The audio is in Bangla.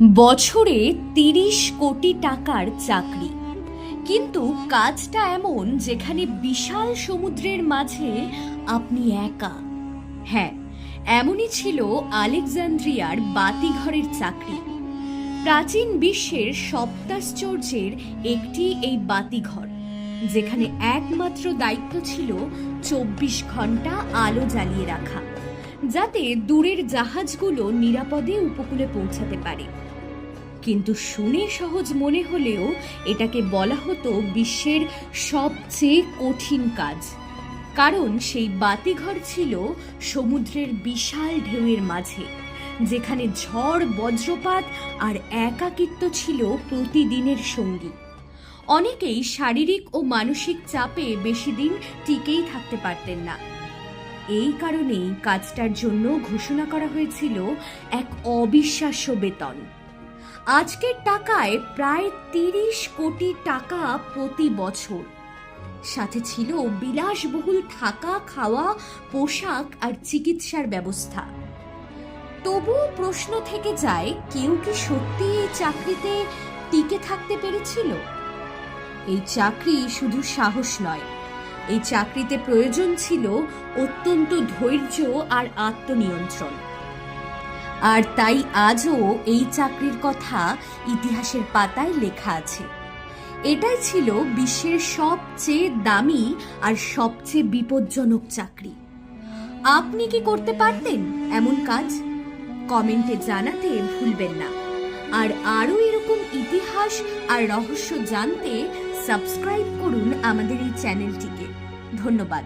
বছরে তিরিশ কোটি টাকার চাকরি। কিন্তু কাজটা এমন যেখানে বিশাল সমুদ্রের মাঝে আপনি একা। হ্যাঁ এমনই ছিল আলেকজান্দ্রিয়ার বাতিঘরের চাকরি। প্রাচীন বিশ্বের সপ্তাশ্চর্যের একটি এই বাতিঘর, যেখানে একমাত্র দায়িত্ব ছিল চব্বিশ ঘণ্টা আলো জ্বালিয়ে রাখা, যাতে দূরের জাহাজগুলো নিরাপদে উপকূলে পৌঁছাতে পারে। কিন্তু শুনে সহজ মনে হলেও এটাকে বলা হতো বিশ্বের সবচেয়ে কঠিন কাজ। কারণ সেই বাতিঘর ছিল সমুদ্রের বিশাল ঢেউয়ের মাঝে, যেখানে ঝড়, বজ্রপাত আর একাকিত্ব ছিল প্রতিদিনের সঙ্গী। অনেকেই শারীরিক ও মানসিক চাপে বেশি দিন টিকেই থাকতে পারতেন না। এই কারণেই কাজটার জন্য ঘোষণা করা হয়েছিল এক অবিশ্বাস্য বেতন। আজকের টাকায় প্রায় তিরিশ কোটি টাকা প্রতি বছর। সাথে ছিল বিলাসবহুল থাকা, খাওয়া, পোশাক আর চিকিৎসার ব্যবস্থা। তবুও প্রশ্ন থেকে যায়, কেউ কি সত্যি এই চাকরিতে টিকে থাকতে পেরেছিল? এই চাকরি শুধু সাহস নয়। এই চাকরিতে প্রয়োজন ছিল অত্যন্ত ধৈর্য আর আত্মনিয়ন্ত্রণ। আর তাই আজও এই চাকরির কথা ইতিহাসের পাতায় লেখা আছে। এটাই ছিল বিশ্বের সবচেয়ে দামি আর সবচেয়ে বিপজ্জনক চাকরি। আপনি কি করতে পারতেন এমন কাজ? কমেন্টে জানাতে ভুলবেন না। আর আরও এরকম ইতিহাস আর রহস্য জানতে সাবস্ক্রাইব করুন আমাদের এই চ্যানেলটিকে। ধন্যবাদ।